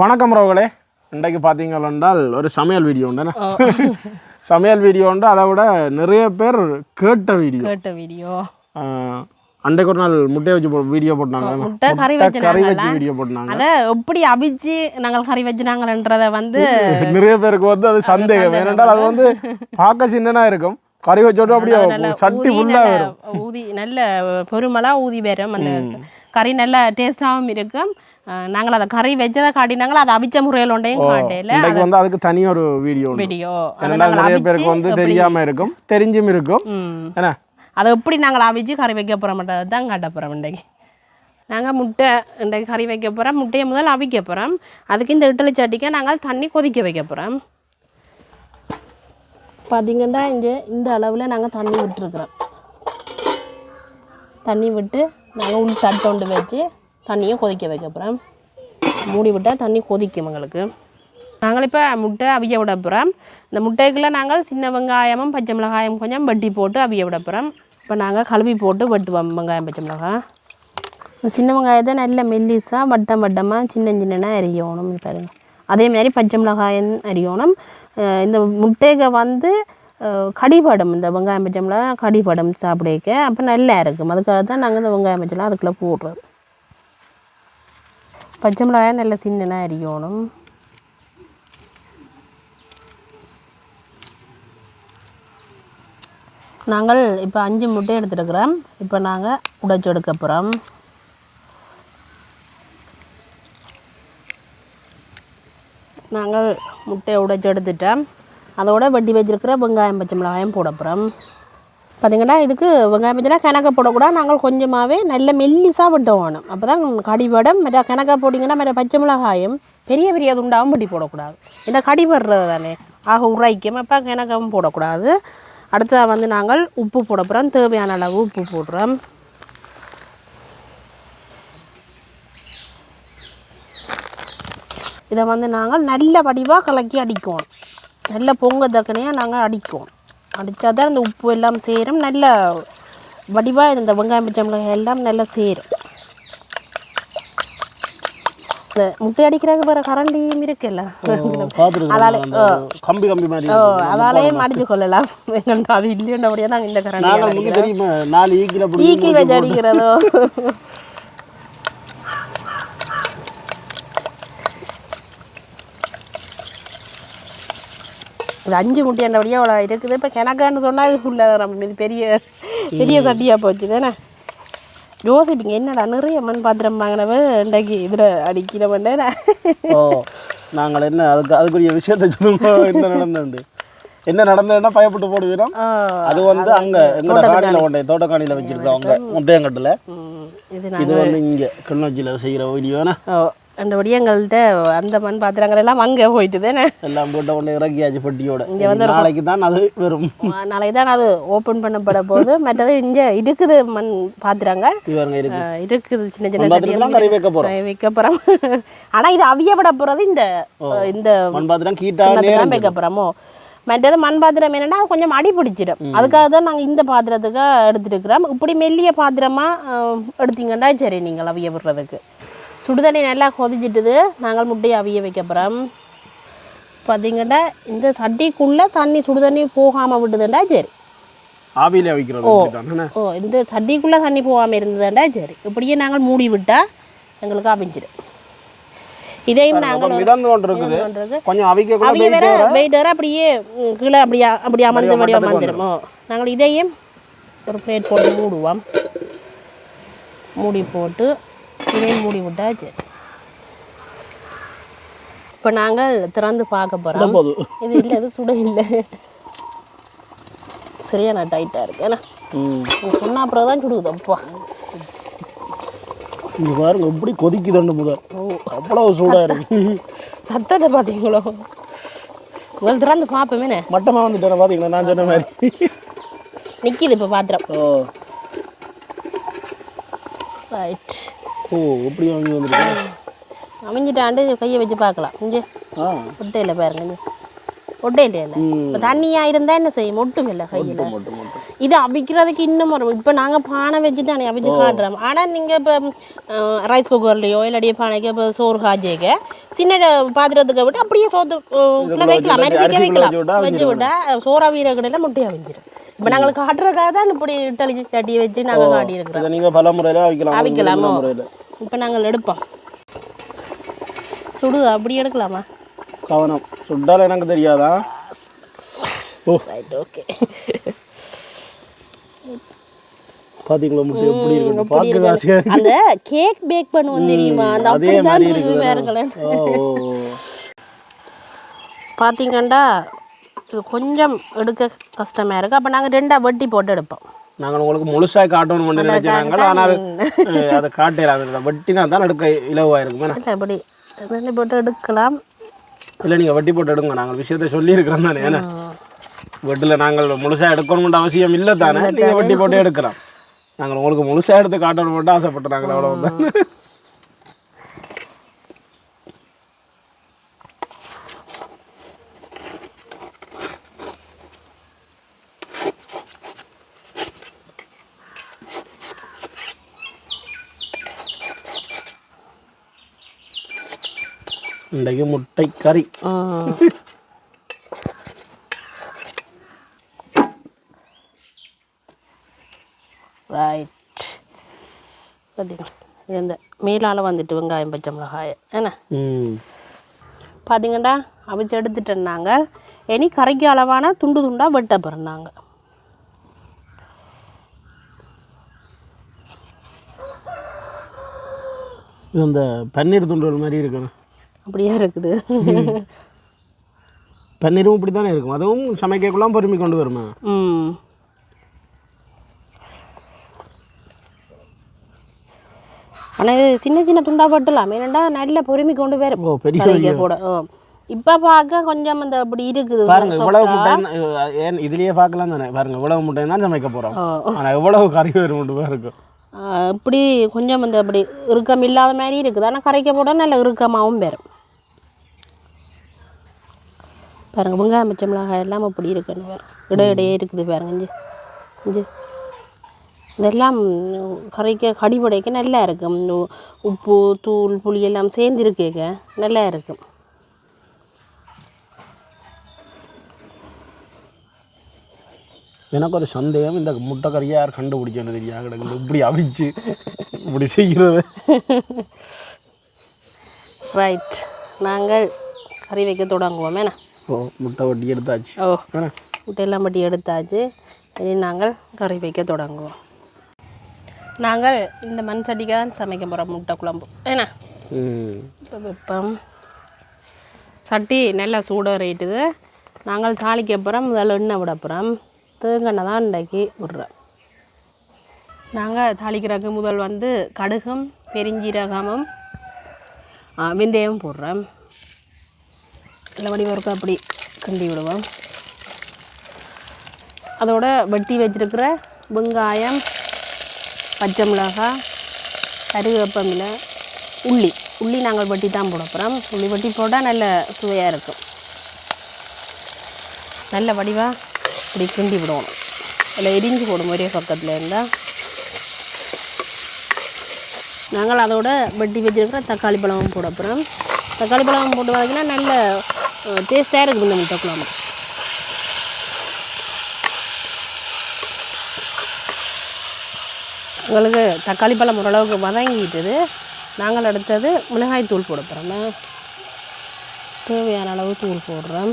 வணக்கம் ரோகளே இன்றைக்கு பார்த்தீங்கள் என்றால் ஒரு சமையல் வீடியோ உண்டுண்ணே சமையல் வீடியோ உண்டு. அதை விட நிறைய பேர் கேட்ட வீடியோ. கேட்ட வீடியோ. அன்றைக்கு ஒரு நாள் முட்டையை வச்சு வீடியோ போட்டாங்க முட்டை கறி வச்சு கறி வச்சு? வீடியோ போட்டாங்க அதை எப்படி அவிச்சு நாங்கள் கறி வச்சுனாங்கன்றத வந்து நிறைய பேருக்கு வந்து அது சந்தேகம். ஏனென்றால் அது வந்து பார்க்க சின்னனா இருக்கும். கறி வச்சோட அப்படியே சட்டி ஊதி ஃபுல்லாக நல்ல வரும். ஊதி நல்ல பொறுமலா ஊதி வரும் அந்த கறி நல்ல டேஸ்டாகவும் இருக்கும். நாங்கள் அதை கறி வச்சதை காட்டினாங்களோ அதை அவிச்ச முறையில் ஒன்றையும் காட்டையில் இன்றைக்கு வந்து அதுக்கு தனி ஒரு வீடியோ வீடியோ நிறைய பேருக்கு வந்து எப்படி- தெரியாம இருக்கும் தெரிஞ்சும் இருக்கும் ம். என்ன அதை எப்படி நாங்கள் அவிச்சு கறி வைக்க போகிறோம்ன்றது தான் காட்ட போகிறோம் இன்றைக்கு நாங்கள் முட்டை இன்றைக்கு கறி வைக்க போகிறோம் முட்டையை முதல்ல அவிக்க போகிறோம் அதுக்கு இந்த இட்டலி சட்டிக்கு நாங்கள் தண்ணி கொதிக்க வைக்க போகிறோம் பார்த்தீங்கன்னா இங்கே இந்த அளவில் நாங்கள் தண்ணி விட்டுருக்குறோம் தண்ணி விட்டு நாங்கள் உள் தட்டொண்டு வச்சு தண்ணியும் கொதிக்க வைக்க போகிறேன் மூடி விட்டால் தண்ணி கொதிக்கும் எங்களுக்கு. நாங்கள் இப்போ முட்டை அவிய விட போகிறோம் இந்த முட்டைக்குள்ளே நாங்கள் சின்ன வெங்காயமும் பச்சை மிளகாயும் கொஞ்சம் வட்டி போட்டு அவிய விட போகிறோம் இப்போ நாங்கள் கழுவி போட்டு வெட்டுவோம் வெங்காயம் பச்சை மிளகாய். இந்த சின்ன வெங்காயத்தை நல்ல மெல்லிஸாக வட்டம் வட்டமாக சின்ன சின்னனா அரியணும் பாருங்கள் அதே மாதிரி பச்சை மிளகாயம் அரியணும். இந்த முட்டைக்கு வந்து அஹ் கடிபடும் இந்த வெங்காயம் பச்சை மிளகாய் கடிபடும் சாப்பிடக்க அப்போ நல்லா இருக்கும். அதுக்காக தான் நாங்கள் இந்த வெங்காயம் பச்சைலாம் அதுக்குள்ளே போடுறோம் பச்சை மிளகாய் நல்ல சின்னனா அரியணும் நாங்கள் இப்போ அஞ்சு முட்டை எடுத்துருக்குறோம். இப்போ நாங்கள் உடைச்சி எடுக்க போகிறோம் நாங்கள் முட்டையை உடைச்செடுத்துட்டோம் அதோட வெட்டி வச்சுருக்கிற வெங்காயம் பச்சை மிளகாயம் போட போகிறோம் பார்த்தீங்கன்னா இதுக்கு வெங்காயம் பச்சைலாம் கணக்க போடக்கூடாது. நாங்கள் கொஞ்சமாகவே நல்ல மெல்லிசாக வெட்ட வேணும். அப்போ தான் கடிபடம் மற்ற கணக்க போட்டிங்கன்னா மற்ற பச்சை மிளகாயும் பெரிய பெரிய துண்டாகவும் பட்டி போடக்கூடாது. ஏன்னா கடிபடுறது தானே. ஆக உரைக்கும். அப்போ கிணக்கவும் போடக்கூடாது. அடுத்ததாக வந்து நாங்கள் உப்பு போட போகிறோம் தேவையான அளவு உப்பு போடுறோம். இதை வந்து நாங்கள் நல்ல வடிவாக கலக்கி அடிக்கணும் நல்ல பொங்க தக்கனையாக நாங்கள் அடிக்கணும் அடித்தா தான் இந்த உப்பு எல்லாம் சேரும். நல்ல வடிவாக இந்த வெங்காயம் பச்சை மிளகாய் எல்லாம் நல்லா சேரும். இந்த முட்டை அடிக்கிறதுக்கு வேறு கரண்டியும் இருக்குல்ல. அதால அந்த கம்பி கம்பி மாதிரி. அதாலேயே மடிச்சு கொள்ளலாம். என்னண்டா அது இல்லைன்றபடியாக நாங்கள் இந்த கரண்டி ஈக்கில் வச்சு அடிக்கிறதோ? இது அஞ்சு முட்டையாண்டபடியாக அவ்வளோ இருக்குது. இப்போ கிணக்கான்னு சொன்னால் இது ஃபுல்லாக நம்ம இது பெரிய பெரிய சட்டியாக போச்சு. தானே யோசிப்பீங்க என்னடா நிறைய மண் பாத்திரம் வாங்கினவ இன்றைக்கு இதில் அடிக்கிறவன் ஓ நாங்கள் என்ன அதுக்கு அதுக்குரிய விஷயத்த சொல்லுங்க என்ன நடந்துண்டு என்ன நடந்ததுன்னா பயப்பட்டு போடுவீரோம். அது வந்து அங்க எங்களோட காணியில் கொண்டே தோட்டக்காணியில் வச்சிருக்கோம் அவங்க முத்தையங்கட்டில் இது இது வந்து இங்கே கிளிநொச்சியில் செய்கிற வீடியோனா ஓ அந்தபடி எங்கள்கிட்ட அந்த மண் பாத்திரங்கள் எல்லாம் அங்கே போயிட்டு தானே? எல்லாம் போட்ட கொண்டு இறக்கியாச்சு பெட்டியோட. இனி நாளைக்கு தான் அது வரும். நாளைக்கு தான் அது ஓப்பன் பண்ணப்பட போகுது. மற்றது இங்கே இருக்குது மண் பாத்திரங்க இருக்குது சின்ன சின்ன கறி வைக்க போகிறோம் வைக்க போகிறோம் ஆனால் இது அவிய விட போகிறது இந்த இந்த மண் பாத்திரம் கீட்டா கிண்ணத்துக்கு வைக்க போகிறோமோ மற்றது மண் பாத்திரம் என்னன்னா அது கொஞ்சம் அடி பிடிச்சிடும். அதுக்காக தான் நாங்கள் இந்த பாத்திரத்துக்கு எடுத்துருக்கிறோம் இப்படி மெல்லிய பாத்திரமாக எடுத்தீங்கன்னா சரி நீங்கள் அவிய விடுறதுக்கு சுடுதண்ணி நல்லா கொதிச்சிட்டுது. நாங்கள் முட்டையை அவிய வைக்க போகிறோம் பார்த்தீங்கன்னா இந்த சட்டிக்குள்ளே தண்ணி சுடுதண்ணி போகாமல் விட்டுதுண்டா சரி. ஆவியில வைக்கிறது தானே ஓ இந்த சட்டிக்குள்ளே தண்ணி போகாமல் இருந்ததுண்டா சரி. இப்படியே நாங்கள் மூடி விட்டால் எங்களுக்கு அவிஞ்சிடும். இதையும் நாங்கள் மிதந்து கொஞ்சம் அவிக்க அவிய வேற வெயிட் வேற அப்படியே கீழே அப்படியே அப்படி அமர்ந்து அப்படி அமர்ந்துருமோ நாங்கள் இதையும் ஒரு பிளேட் போட்டு மூடுவோம். மூடி போட்டு இதையும் மூடி விட்டாச்சு. இப்போ நாங்கள் திறந்து பார்க்க போகிறோம் இது இல்லை இது சுட இல்லை. சரியான டைட்டாக இருக்கு. ஏன்னா சொன்ன அப்புறம் தான் சுடுது அப்பா. இங்க பாருங்க எப்படி கொதிக்குதுன்னு முதல். அவ்வளவு சூடா இருக்கு. சத்தத்தை பார்த்தீங்களோ? முதல் திறந்து பார்ப்போமேனே மட்டமா வந்துட்டேன் பாத்தீங்களா? நான் சொன்ன மாதிரி. நிற்கிது இப்போ பாத்திரம். ஓ. ரைட் ஓ எப்படி வாங்கி வந்துருக்கேன் அமைஞ்சிட்டாண்டு கையை வச்சு பார்க்கலாம். இங்கே ஆ. முட்டையில் பாருங்க இங்க. ஒட்டே இல்லையா இப்போ தண்ணியாக இருந்தால் என்ன செய்யும்? ஒட்டும் இல்லை கையில். இது அவிக்கிறதுக்கு இன்னும் இப்போ நாங்கள் பானை வச்சு தானே அவிச்சு காட்டுறோம். ஆனால் நீங்கள் இப்போ ரைஸ் குக்கர்லையோ இல்லாட்டி பானைக்கு இப்போ சோறு காய்ச்சிக்க சின்ன பாத்திரத்துக்கு விட்டு அப்படியே சோத்து வைக்கலாம். வைக்கலாம். வச்சு விட்டா சோறா வீர கடையில் முட்டையாக வஞ்சிடும் இப்போ நாங்கள் காட்டுறதுக்காக தான் இப்படி இட்டலிச்சு தட்டி வச்சு நாங்கள் காட்டி இருக்கிறோம் நீங்கள் பல முறையில் அவிக்கலாம் அவிக்கலாமோ இப்போ நாங்கள் எடுப்போம். சுடு அப்படி எடுக்கலாமா? கவனம். சுட்டால் எனக்கு தெரியாதா? ஓ. ரைட் ஓகே பாத்தீங்களா முட்டை எப்படி இருக்கு இருக்கு? ஆசையா இருக்கு? அந்த கேக் பேக் பண்ணுவோம் தெரியுமா? அந்த அதே அப்படிதான் மாதிரி இருக்குது இது கொஞ்சம் எடுக்க கஷ்டமாக இருக்குது அப்போ நாங்கள் ரெண்டாக வெட்டி போட்டு எடுப்போம். நாங்கள் உங்களுக்கு முழுசாக காட்டணும் பண்ணி நினைக்கிறாங்க ஆனால் அதை காட்டலாம். வெட்டினா தான் எடுக்க இலவாக இருக்கும் இப்படி ரெண்டு போட்டு எடுக்கலாம். இல்லை நீங்கள் வட்டி போட்டு எடுங்க. நாங்கள் விஷயத்தை சொல்லியிருக்கிறோம் தானே. ஏன்னா வெட்டில் நாங்கள் முழுசாக எடுக்கணும்ன்ற அவசியம் இல்லை தானே. நீங்கள் வட்டி போட்டு எடுக்கலாம். நாங்கள் உங்களுக்கு முழுசாக எடுத்து காட்டணும் மட்டும் ஆசைப்பட்டு நாங்கள் அவ்வளோ தான் இன்றைக்கு முட்டை கறி ரைட் பார்த்தீங்களா இந்த மேலால் வந்துட்டு வெங்காயம் பச்சை மிளகாய். என்ன? ம். பார்த்தீங்கன்னா அவிச்சு எடுத்துட்டேன்னாங்க. இனி கரைக்கு அளவான துண்டு துண்டாக வெட்ட இது இந்த பன்னீர் துண்டுகள் மாதிரி இருக்கணும். அப்படியே இருக்குது? பன்னீரும் இப்படி தானே இருக்கும். அதுவும் சமைக்கக்குலாம் பொறுமை கொண்டு வருமா? ம். ஆனால் இது சின்ன சின்ன துண்டா பட்டலாம் ஏன்னா நல்ல பொறுமை கொண்டு வேற ஓ பெரிய கூட. இப்போ பார்க்க கொஞ்சம் இந்த அப்படி இருக்குது. பாருங்க இவ்வளவு. முட்டை ஏன் இதுலயே பார்க்கலாம் தானே? பாருங்க இவ்வளவு முட்டை தான் சமைக்க போறோம். ஓ. ஆனா எவ்வளவு கறி வரும் மட்டும் இருக்கும். இப்படி கொஞ்சம் இந்த அப்படி இறுக்கம் இல்லாத மாதிரி இருக்குது. ஆனால் கரைக்க போட நல்ல இறுக்கமாகவும் வரும். பாருங்க வெங்காயம் பச்சை மிளகாய் எல்லாம் அப்படி இருக்குன்னு வேறு இட இடையே இருக்குது பாருங்க இஞ்சி. இஞ்சி. இதெல்லாம் கரைக்க கடிபடைக்க நல்லா இருக்கும் உப்பு தூள் புளி எல்லாம் சேர்ந்து இருக்கேக்க நல்லா இருக்கும் எனக்கு ஒரு சந்தேகம் இந்த முட்டை கறியை யார் கண்டுபிடிச்சேன்னு தெரியா கிடக்குது இப்படி அவிச்சு இப்படி செய்கிறது ரைட் நாங்கள் கறி வைக்க தொடங்குவோம். என்ன? ஓ முட்டை வட்டி எடுத்தாச்சு. ஓ? முட்டையெல்லாம் பட்டி எடுத்தாச்சு. இனி நாங்கள் கறி வைக்க தொடங்குவோம். நாங்கள் இந்த மண் சட்டிக்கு தான் சமைக்க போகிறோம் முட்டை குழம்பு. இப்போ வைப்போம். சட்டி நல்லா சூடாக ரேட்டுது நாங்கள் தாளிக்க போகிறோம் முதல்ல எண்ணெய் விட போகிறோம் தேங்காய் தான் இன்றைக்கி விட்றோம். நாங்கள் தாளிக்கிறதுக்கு முதல் வந்து கடுகும் பெருஞ்சீரகமும் வெந்தயம் போடுறோம். நல்ல வடிவம் இருக்கா அப்படி கிண்டி விடுவோம். அதோட வெட்டி வச்சிருக்கிற வெங்காயம் பச்சை மிளகாய் கருவேப்பமில உள்ளி. உள்ளி நாங்கள் வெட்டி தான் போட போகிறோம் உள்ளி வெட்டி போட்டால் நல்ல சுவையாக இருக்கும். நல்ல வடிவாக இப்படி கிண்டி விடுவோம். இல்லை எரிஞ்சு போடும் ஒரே பக்கத்தில் இருந்தால் நாங்கள் அதோட வெட்டி வச்சுருக்கிற தக்காளி பழமும் போட போகிறோம் தக்காளி பழம் போட்டு பார்த்தீங்கன்னா நல்ல டேஸ்ட்டாக இருக்குது இந்த முட்டை உங்களுக்கு தக்காளி பழம் ஓரளவுக்கு வதங்கிட்டது. நாங்கள் அடுத்தது மிளகாய் தூள் போட போகிறோம் தேவையான அளவு தூள் போடுறோம்.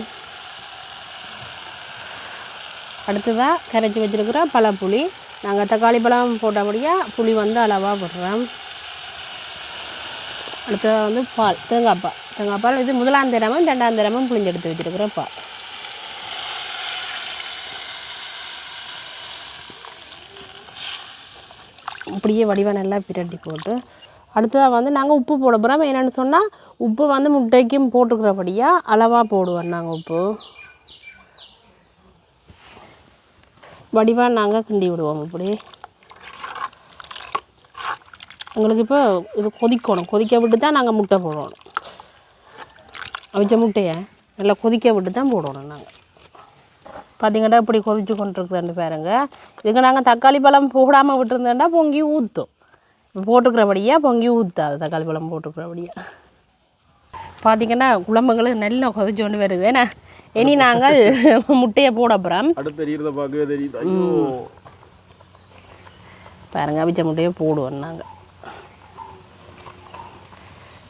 அடுத்ததாக கரைச்சி வச்சிருக்கிற பழப்புளி. நாங்கள் தக்காளி பழம் போட்டபடியாக புளி வந்து அளவாக போடுறோம். அடுத்தது வந்து பால். தேங்காய் பால். தேங்காய் பால் இது முதலாம் தினமும் ரெண்டாம் தினமும் புளிஞ்செடுத்து எடுத்து பால். இப்படியே வடிவாக நல்லா பிரட்டி போட்டு அடுத்ததாக வந்து நாங்கள் உப்பு போட போகிறோம் என்னென்னு சொன்னால் உப்பு வந்து முட்டைக்கும் போட்டுக்கிறபடியாக அளவாக போடுவோம் நாங்கள் உப்பு. வடிவாக நாங்கள் கிண்டி விடுவோம் இப்படி. எங்களுக்கு இப்போ இது கொதிக்கணும். கொதிக்க விட்டு தான் நாங்கள் முட்டை போடணும். அவிச்ச முட்டையை நல்லா கொதிக்க விட்டு தான் போடணும் நாங்கள் பார்த்தீங்கன்னா இப்படி கொதிச்சு கொண்டிருக்குதுன்னு பாருங்க. இதுக்கு நாங்கள் தக்காளி பழம் போடாமல் விட்டுருந்தோம்னா பொங்கி ஊற்றும் போட்டுக்கிறபடியாக பொங்கி ஊற்றாது தக்காளி பழம் போட்டுக்கிறபடியாக பார்த்தீங்கன்னா குழம்புகளும் நல்லா கொதிச்சு கொண்டு வருது. ஏன்னா இனி நாங்கள் முட்டையை போட போகிறோம் அடுத்து தெரியுறத பார்க்கவே தெரியுது. ஐயோ. பாருங்க அவிச்ச முட்டையை போடுவோம் நாங்கள்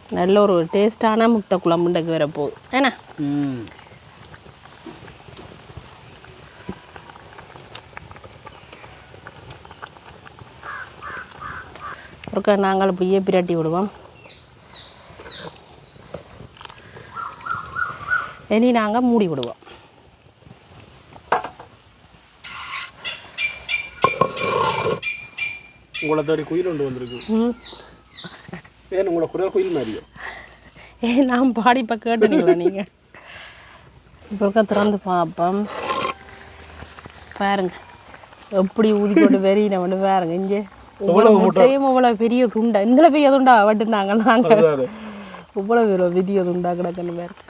நல்ல ஒரு டேஸ்டான முட்டை குழம்புண்டைக்கு வர போகுது ஏன்னா? ஒருக்கா நாங்கள் அப்படியே பிரட்டி விடுவோம். இனி நாங்கள் மூடி விடுவோம். உங்களை தேடி குயில் ஒன்று வந்திருக்கு. ம். ஏன் உங்களை குரல் குயில் மாதிரியோ? ஏ நான் பாடி இப்போ கேட்டுனீங்களா நீங்கள் இப்போ இருக்க திறந்து பார்ப்போம் பாருங்க. எப்படி ஊதி போட்டு வெறியின ஒன்று பாருங்க. இங்கே முட்டையும் இவ்வளோ பெரிய துண்டா. இந்த பெரிய துண்டா? வட்டுனாங்க நாங்கள் இவ்வளோ பெரிய பெரிய துண்டா கிடக்குன்னு பாருங்க.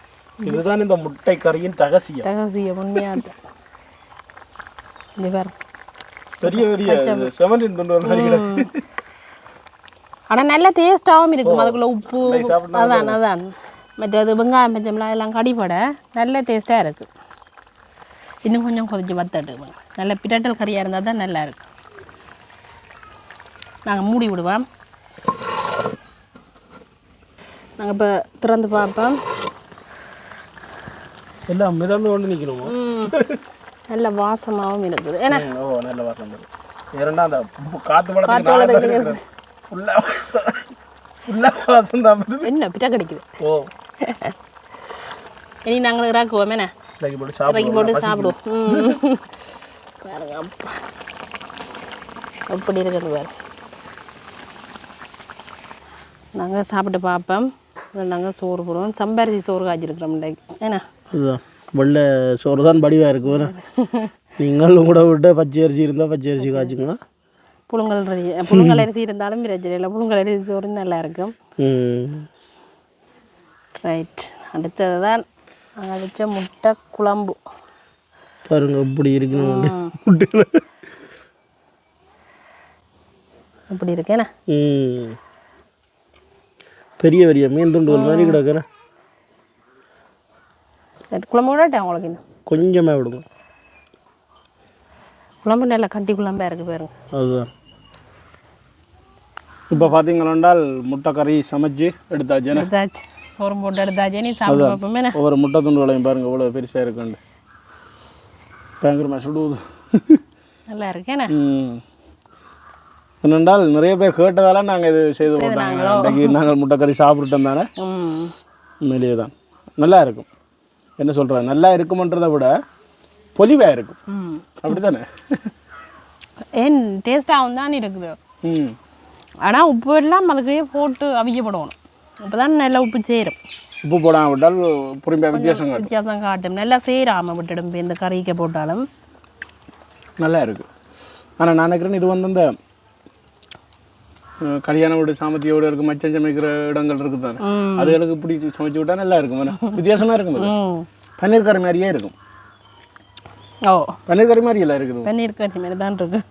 இதுதான் இந்த முட்டை கறியின் ரகசியம். ரகசியம் உண்மையாக இங்கே பாருங்க. பெரிய பெரிய செவன்டீன் துண்டு. ஆனால் நல்ல டேஸ்ட்டாகவும் இருக்கும். அதுக்குள்ள உப்பு அதான் அதான். மற்றது வெங்காயம் பச்சம்லாம் எல்லாம் கடிப்பட. நல்ல டேஸ்ட்டாக இருக்குது இன்னும் கொஞ்சம் கொதிச்சு வத்தட்டு நல்ல பிரட்டல் கறியாக இருந்தால் தான் நல்லா இருக்கு நாங்கள் மூடி விடுவோம். நாங்கள் இப்போ திறந்து பார்ப்போம். எல்லாம் மிதந்து கொண்டு நிற்கணுமோ? நல்ல வாசமாகவும் இருக்குது. ஏன்னா ஓ நல்ல வாசம் வருது இரண்டா அந்த உள்ள உள்ள வாசம் தான் என்ன பிட்ட கிடைக்குது? ஓ. இனி நாங்கள் இறக்குவோம் என்ன? இறக்கி போட்டு சாப்பிடுவோம். போட்டு சாப்பிடுவோம். பாருங்க அப்பா. எப்படி இருக்குது பாரு. நாங்கள் சாப்பிட்டு பார்ப்போம் நாங்கள் சோறு போடுவோம். சம்பரிசி சோறு காய்ச்சிருக்கிறோம் இன்றைக்கு. ஏன்னா அதுதான். வெள்ளை சோறு தான் படிவாக இருக்கு வேறு. நீங்கள் கூட விட்டு பச்சை அரிசி இருந்தால் பச்சை அரிசி காய்ச்சுங்க புழுங்கல் புழுங்கல் அரிசி இருந்தாலும் பிரச்சனை இல்லை. புழுங்கல் அரிசி சோறு நல்லா இருக்கும். ரைட் அடுத்தது தான் நாங்கள் வச்ச முட்டை குழம்பு. பாருங்க இப்படி முட்டையில். இப்படி இருக்கேண்ணா பெரிய பெரிய மீன் துண்டுகள் மாதிரி கிடக்குறேன் ரைட் குழம்பு விடட்டேன் உங்களுக்கு இன்னும்? கொஞ்சமாக விடுங்க. குழம்பு நல்லா கட்டி குழம்பா இருக்குது பாருங்க. அதுதான். இப்போ பார்த்தீங்களாண்டால் முட்டை கறி சமைச்சு எடுத்தாச்சுன்னா எடுத்தாச்சு. சோறு போட்டு எடுத்தாச்சு. நீ என்ன? ஒவ்வொரு முட்டை துண்டுகளையும் பாருங்க இவ்வளோ பெருசாக இருக்குண்டு பயங்கரமாக சுடுவது நல்லா இருக்கேண்ணே ம். என்னென்றால் நிறைய பேர் கேட்டதால நாங்கள் இது செய்து போட்டாங்க. அன்றைக்கு நாங்கள் முட்டை கறி சாப்பிட்டுட்டோம் தானே? உண்மையிலேயே தான். நல்லா இருக்கும். என்ன சொல்கிறது நல்லா இருக்குமன்றதை விட பொலிவாக இருக்கும். ம். அப்படி தானே ஏன் டேஸ்ட்டாகவும் தான் இருக்குது. ம். ஆனால் உப்பு எல்லாம் அதுக்கே போட்டு அவிக்கப்படணும். அப்போ தான் நல்லா உப்பு சேரும். உப்பு போடாமல் விட்டால் புரிம்பா வித்தியாசம் வித்தியாசம் காட்டும். நல்லா சேராமல் விட்டுடும். இந்த கறிக்கு போட்டாலும். நல்லா இருக்குது ஆனால் நான் நினைக்கிறேன் இது வந்து இந்த கல்யாண வீடு சாமத்தியோடு இருக்கு மச்சம் சமைக்கிற இடங்கள் இருக்குது தானே. அதுகளுக்கு பிடிச்சி சமைச்சு விட்டா நல்லா இருக்கும். வேணா வித்தியாசமாக இருக்கும் பன்னீர் கறி மாதிரியே இருக்கும். ஓ. பன்னீர் கறி மாதிரி எல்லாம் இருக்குது. பன்னீர் கறி மாதிரி தான் இருக்கு.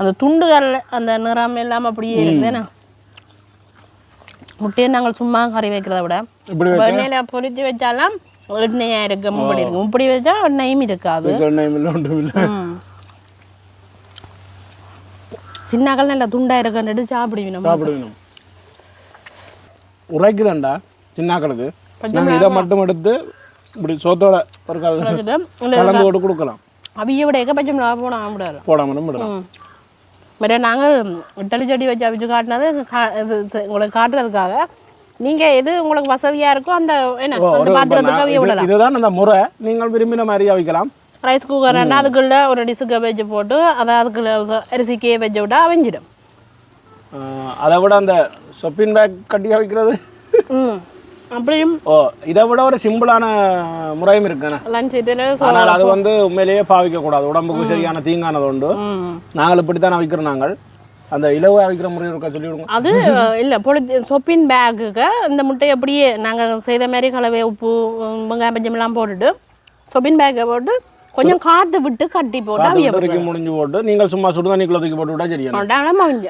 அந்த துண்டுகள் அந்த நிறம் எல்லாம் அப்படியே இருக்குதுண்ணா முட்டையை நாங்கள் சும்மா கறி வைக்கிறத விட எண்ணெயில் பொரிச்சு வச்சாலும் எண்ணெயாக இருக்கு முப்படி இருக்கும் முப்படி வச்சா எண்ணெயும் இருக்காது. சின்னாக்கள் நல்லா துண்டா இருக்குன்னுட்டு சாப்பிடுவீங்க நம்ம சாப்பிடுவேணும் உரைக்குதாண்டா சின்னாக்களுக்கு. நாங்கள் இதை மட்டும் எடுத்து இப்படி சோத்தோட ஒரு கலந்து போட்டு கொடுக்கலாம். அவிய விட ஏகப்பச்சம் போனால் விடாது போடாமல் விடலாம். பட் நாங்கள் இட்டலி செடி வச்சு அவிச்சு காட்டினது உங்களுக்கு காட்டுறதுக்காக. நீங்கள் எது உங்களுக்கு வசதியாக இருக்கோ அந்த என்ன பாத்திரத்துக்கு விடலாம். இதுதான் அந்த முறை. நீங்கள் விரும்பின மாதிரி அவிக்கலாம். ரைஸ் குக்கர் அதுக்குள்ள ஒரு டிஷ்ஷுக்கு வச்சு போட்டு அதை அதுக்குள்ள அரிசிக்கே வச்சு விட்டா அவிஞ்சிடும். அதை விட அந்த சொப்பின் பேக் கட்டி வைக்கிறது ம். அப்படியும் ஓ இதை விட ஒரு சிம்பிளான முறையும் இருக்குண்ணே லஞ்ச் ஆனால் அது வந்து உண்மையிலேயே பாவிக்க கூடாது. உடம்புக்கு சரியான தீங்கானது உண்டு. நாங்கள் இப்படி தான் வைக்கிறோம் நாங்கள். அந்த இலவு அவிக்கிற முறை இருக்கா சொல்லி விடுங்க. அது இல்லை பொழுது சொப்பின் பேக்குக்கு இந்த முட்டையை அப்படியே நாங்கள் செய்த மாதிரி கலவை உப்பு வெங்காயம் பஞ்சமெல்லாம் போட்டுட்டு சொப்பின் பேக்கை போட்டு கொஞ்சம் காற்று விட்டு கட்டி போட்டு அவிய தூக்கி முடிஞ்சு போட்டு நீங்கள் சும்மா சுடு தண்ணிக்குள்ள தூக்கி போட்டு விட்டா சரியா?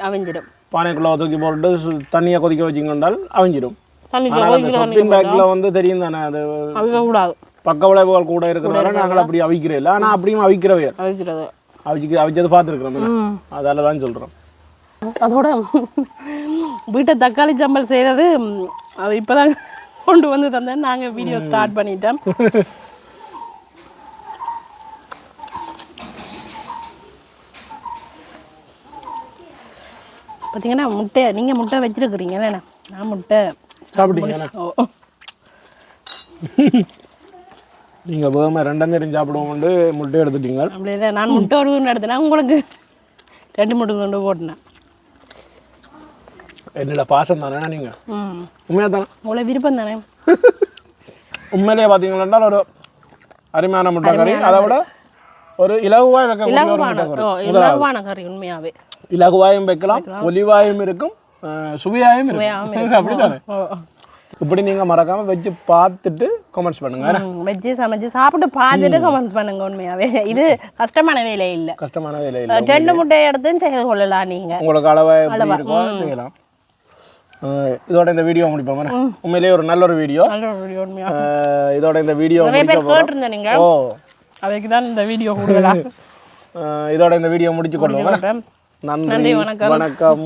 அவிஞ்சிடும். பானைக்குள்ள தூக்கி போட்டு தண்ணியை கொதிக்க வச்சிங்கன்றால் அவிஞ்சிடும். சொப்பின் பேக்கில் வந்து தெரியும் தானே அது அவிக்க கூடாது. பக்க விளைவுகள் கூட இருக்கிறனால நாங்கள் அப்படி அவிக்கிறே இல்லை. ஆனால் அப்படியும் அவிக்கிறவே அவிக்கிறது. அவிச்சு அவிச்சது பார்த்துருக்குறோம் அதால தான் சொல்கிறோம் அதோட வீட்டை தக்காளி சம்பல் செய்கிறது அது இப்போதான் கொண்டு வந்து தந்தேன். நாங்கள் வீடியோ ஸ்டார்ட் பண்ணிட்டோம். பார்த்தீங்கன்னா முட்டை நீங்கள் முட்டை வச்சிருக்கிறீங்க நான் முட்டை. சாப்பிட்டீங்க ஓ. நீங்கள் வேகமாக ரெண்டாம் தேதி சாப்பிடுவோம்னு முட்டை எடுத்துட்டீங்க. அப்படி இல்லை நான் முட்டை ஒரு துண்டு எடுத்தேன்னா உங்களுக்கு ரெண்டு முட்டை துண்டு போட்டினேன். என்னோட பாசம் தானே நீங்கள் உண்மையாக தானே? உங்களை விருப்பம் தானே? உண்மையிலேயே பார்த்தீங்கன்னா ஒரு அருமையான முட்டை கறி அதை விட ஒரு இலகுவாய் வைக்கக்கூடிய ஒரு முட்டை கறி இலகுவான கறி உண்மையாகவே இலகுவாயும் வைக்கலாம் ஒலிவாயும் இருக்கும் சுவையாயும் இருக்கும். அப்படித்தானே? இப்படி நீங்கள் மறக்காம வச்சு பார்த்துட்டு கமெண்ட்ஸ் பண்ணுங்க. வச்சு சமைச்சு சாப்பிட்டு பார்த்துட்டு கமெண்ட்ஸ் பண்ணுங்க உண்மையாவே. இது கஷ்டமான வேலை இல்லை. கஷ்டமான வேலை இல்லை. ரெண்டு முட்டை எடுத்து செய்து கொள்ளலாம் நீங்க. உங்களுக்கு அளவை எப்படி இருக்கோ செய்யலாம். இதோட இந்த வீடியோ முடிப்போம்? உண்மையிலேயே ஒரு நல்ல ஒரு வீடியோ இதோட இந்த வீடியோ நீங்க. ஓ. அதுக்கு தான் இந்த வீடியோ கொடுக்கலாம் இதோட இந்த வீடியோ முடிச்சு? நன்றி நன்றி வணக்கம். வணக்கம்.